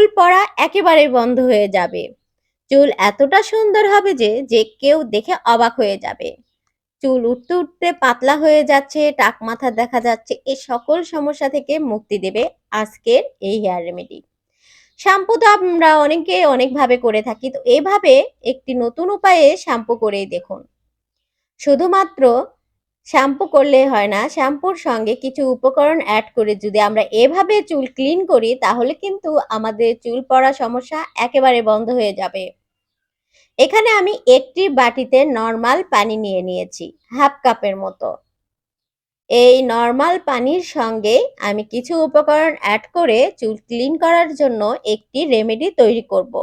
চুল পড়া একেবারেই বন্ধ হয়ে যাবে। চুল এতটা সুন্দর হবে যে যে কেউ দেখে অবাক হয়ে যাবে। চুল উঠতে উঠতে পাতলা হয়ে যাচ্ছে, টাক মাথা দেখা যাচ্ছে এই সকল সমস্যা থেকে মুক্তি দেবে আজকের এই হেয়ার রেমেডি শ্যাম্পু তো আমরা অনেকে অনেকভাবে করে থাকি, তো এভাবে একটি নতুন উপায়ে শ্যাম্পু করেই দেখুন। শুধুমাত্র শ্যাম্পু করলে হয় না। শ্যাম্পুর সঙ্গে কিছু উপকরণ অ্যাড করে যদি আমরা এভাবে চুল ক্লিন করি, তাহলে কিন্তু আমাদের চুল পড়া সমস্যা একেবারে বন্ধ হয়ে যাবে। এখানে আমি একটি বাটিতে নর্মাল পানি নিয়ে নিয়েছি হাফ কাপের মতো। এই নর্মাল পানির সঙ্গে আমি কিছু উপকরণ অ্যাড করে চুল ক্লিন করার জন্য একটি রেমেডি তৈরি করব।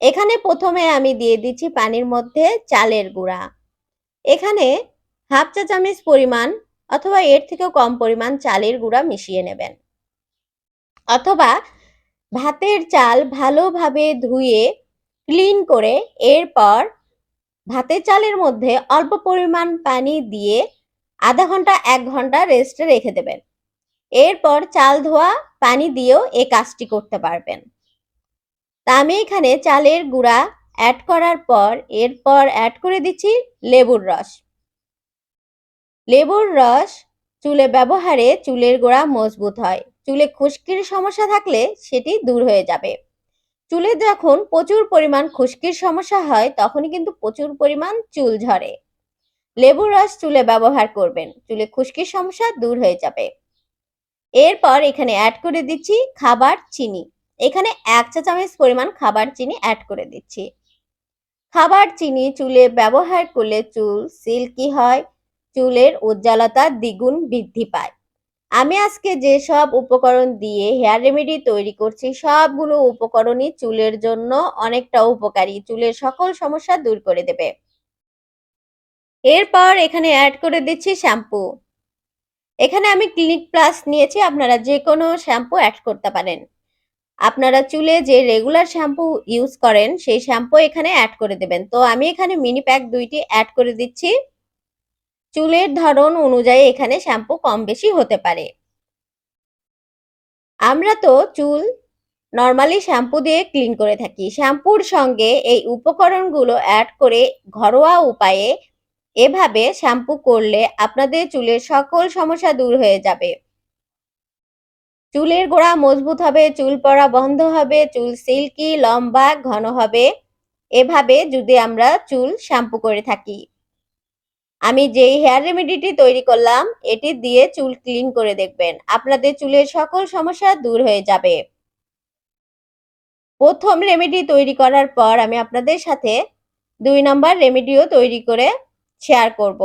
এখানে প্রথমে আমি দিয়ে দিচ্ছি পানির মধ্যে চালের গুঁড়া। এখানে হাফ চা চামচ পরিমাণ অথবা এর থেকেও কম পরিমাণ চালের গুঁড়া মিশিয়ে নেবেন। অথবা ভাতের চাল ভালোভাবে ধুয়ে ক্লিন করে এরপর ভাতের চালের মধ্যে অল্প পরিমাণ পানি দিয়ে আধা ঘণ্টা, এক ঘণ্টা রেস্টে রেখে দেবেন। এরপর চাল ধোয়া, পানি দিয়েও এই কাজটি করতে পারবেন। তা আমি এখানে চালের গুঁড়া অ্যাড করার পর, এরপর অ্যাড করে দিচ্ছি লেবুর রস। লেবুর রস চুলে ব্যবহারে চুলের গোড়া মজবুত হয়। চুলে খুশকির সমস্যা থাকলে সেটি দূর হয়ে যাবে। চুলে যখন প্রচুর পরিমাণ খুশকির সমস্যা হয়, তখনই কিন্তু প্রচুর পরিমাণ চুল ঝরে। লেবুর রস চুলে ব্যবহার করবেন। চুলে খুশকির সমস্যা দূর হয়ে যাবে। এরপর এখানে অ্যাড করে দিচ্ছি খাবার চিনি। এখানে এক চা চামচ পরিমাণ খাবার চিনি অ্যাড করে দিচ্ছি। খাবার চিনি চুলে ব্যবহার করলে চুল সিল্কি হয় চুলের উজ্জ্বলতা দ্বিগুণ বৃদ্ধি পায়। আমি আজকে যে সব উপকরণ দিয়ে হেয়ার রেমেডি তৈরি করছি, সবগুলো উপকরণই চুলের জন্য অনেকটা উপকারী। চুলের সকল সমস্যা দূর করে দেবে। এরপর এখানে অ্যাড করে দিচ্ছি শ্যাম্পু এখানে আমি ক্লিনিক প্লাস নিয়েছি, আপনারা যে কোনো শ্যাম্পু অ্যাড করতে পারেন। আপনারা চুলে যে রেগুলার শ্যাম্পু ইউজ করেন, সেই শ্যাম্পু এখানে অ্যাড করে দেবেন। তো আমি এখানে মিনি প্যাক দুইটি অ্যাড করে দিচ্ছি। চুলের ধরন অনুযায়ী এখানে শ্যাম্পু কম বেশি হতে পারে। আমরা তো চুল নর্মালি শ্যাম্পু দিয়ে ক্লিন করে থাকি। শ্যাম্পুর সঙ্গে এই উপকরণগুলো অ্যাড করে ঘরোয়া উপায়ে এভাবে শ্যাম্পু করলে আপনাদের চুলের সকল সমস্যা দূর হয়ে যাবে। চুলের গোড়া মজবুত হবে, চুল পড়া বন্ধ হবে, চুল সিল্কি, লম্বা, ঘন হবে। এভাবে যদি আমরা চুল শ্যাম্পু করে থাকি। আমি যেই হেয়ার রেমেডিটি তৈরি করলাম, এটি দিয়ে চুল ক্লিন করে দেখবেন। আপনাদের চুলের সকল সমস্যা দূর হয়ে যাবে। প্রথম রেমেডি তৈরি করার পর আমি আপনাদের সাথে দুই নম্বর রেমেডিও তৈরি করে শেয়ার করব।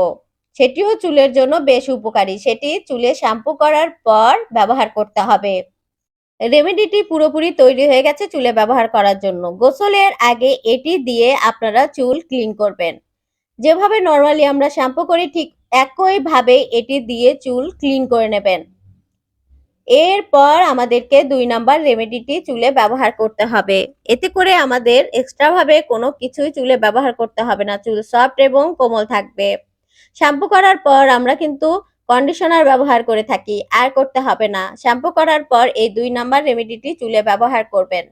সেটিও চুলের জন্য বেশ উপকারী। সেটি চুলে শ্যাম্পু করার পর ব্যবহার করতে হবে। রেমেডিটি পুরোপুরি তৈরি হয়ে গেছে চুলে ব্যবহার করার জন্য। গোসলের আগে এটি দিয়ে আপনারা চুল ক্লিন করবেন। যেভাবে নর্মালি আমরা শ্যাম্পু করি, ঠিক একইভাবে এটি দিয়ে চুল ক্লিন করে নেবেন। এরপর আমাদেরকে দুই নাম্বার রেমেডিটি চুলে ব্যবহার করতে হবে। এতে করে আমাদের এক্সট্রা ভাবে কোনো কিছুই চুলে ব্যবহার করতে হবে না। চুল সফট এবং কোমল থাকবে। শ্যাম্পু করার পর আমরা কিন্তু কন্ডিশনার ব্যবহার করে থাকি, আর করতে হবে না। শ্যাম্পু করার পর এই দুই নাম্বার রেমেডিটি চুলে ব্যবহার করবেন।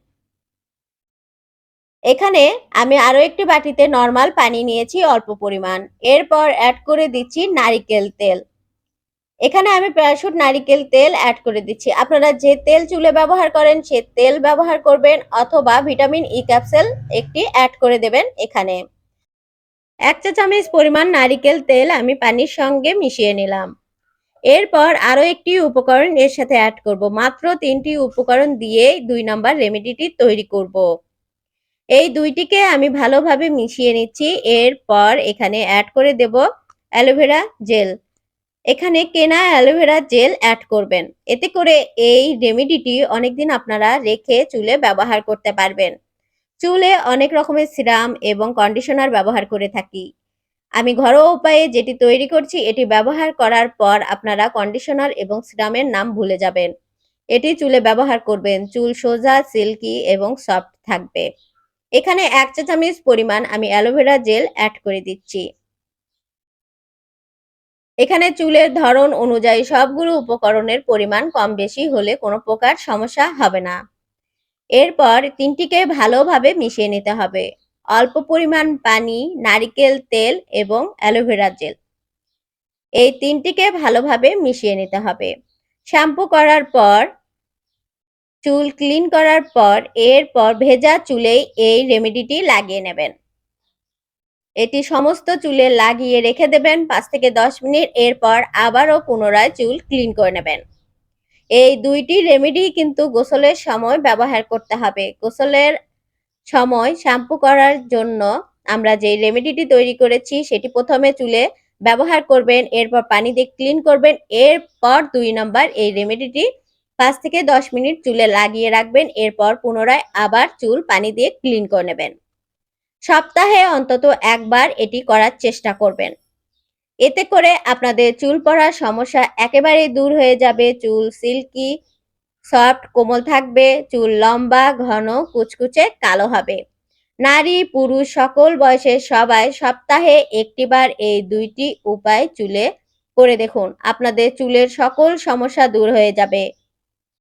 এখানে আমি আরও একটি বাটিতে নর্মাল পানি নিয়েছি অল্প পরিমাণ। এরপর অ্যাড করে দিচ্ছি নারিকেল তেল। এখানে আমি প্যারাশুট নারিকেল তেল অ্যাড করে দিচ্ছি। আপনারা যে তেল চুলে ব্যবহার করেন, সে তেল ব্যবহার করবেন অথবা ভিটামিন ই ক্যাপসেল একটি অ্যাড করে দেবেন এখানে। এক চা চামচ পরিমাণ নারিকেল তেল আমি পানির সঙ্গে মিশিয়ে নিলাম। এরপর আরও একটি উপকরণ এর সাথে অ্যাড করব। মাত্র তিনটি উপকরণ দিয়ে দুই নম্বর রেমেডিটি তৈরি করব। এই দুইটিকে আমি ভালোভাবে মিশিয়ে নিচ্ছি। এরপর এখানে অ্যাড করে দেব অ্যালোভেরা জেল এখানে কেনা অ্যালোভেরা জেল অ্যাড করবেন। এতে করে এই রেমেডিটি অনেকদিন আপনারা রেখে চুলে ব্যবহার করতে পারবেন। চুলে অনেক রকমের সিরাম এবং কন্ডিশনার ব্যবহার করে থাকি। আমি ঘরোয়া উপায়ে যেটি তৈরি করছি, এটি ব্যবহার করার পর আপনারা কন্ডিশনার এবং সিরামের নাম ভুলে যাবেন। এটি চুলে ব্যবহার করবেন। চুল সোজা সিল্কি এবং সফট থাকবে। এখানে এক চা চামচ পরিমাণ আমি অ্যালোভেরা জেল অ্যাড করে দিচ্ছি। এখানে চুলের ধরন অনুযায়ী সবগুলো উপকরণের পরিমাণ কম বেশি হলে কোনো প্রকার সমস্যা হবে না। এরপর তিনটিকে ভালোভাবে মিশিয়ে নিতে হবে। অল্প পরিমাণ পানি, নারিকেল তেল এবং অ্যালোভেরা জেল। এই তিনটিকে ভালোভাবে মিশিয়ে নিতে হবে। শ্যাম্পু করার পর চুল ক্লিন করার পর, এরপর ভেজা চুলেই এই রেমেডিটি লাগিয়ে নেবেন। এটি সমস্ত চুলে লাগিয়ে রেখে দেবেন পাঁচ থেকে দশ মিনিট, এরপর আবারও পুনরায় চুল ক্লিন করে নেবেন। এই দুইটি রেমেডি কিন্তু গোসলের সময় ব্যবহার করতে হবে। গোসলের সময় শ্যাম্পু করার জন্য আমরা যে রেমেডিটি তৈরি করেছি, সেটি প্রথমে চুলে ব্যবহার করবেন, এরপর পানি দিয়ে ক্লিন করবেন, এরপর দুই নম্বর এই রেমেডিটি পাঁচ থেকে দশ মিনিট চুলে লাগিয়ে রাখবেন, এরপর পুনরায় আবার চুল পানি দিয়ে ক্লিন করে নেবেন। সপ্তাহে অন্তত একবার এটি করার চেষ্টা করবেন। এতে করে আপনাদের চুল পড়ার সমস্যা একেবারেই দূর হয়ে যাবে। চুল সিল্কি, সফট, কোমল থাকবে, চুল লম্বা, ঘন, কুচকুচে কালো হবে। নারী, পুরুষ, সকল বয়সের সবাই সপ্তাহে একটিবার এই দুইটি উপায় চুলে করে দেখুন। আপনাদের চুলের সকল সমস্যা দূর হয়ে যাবে।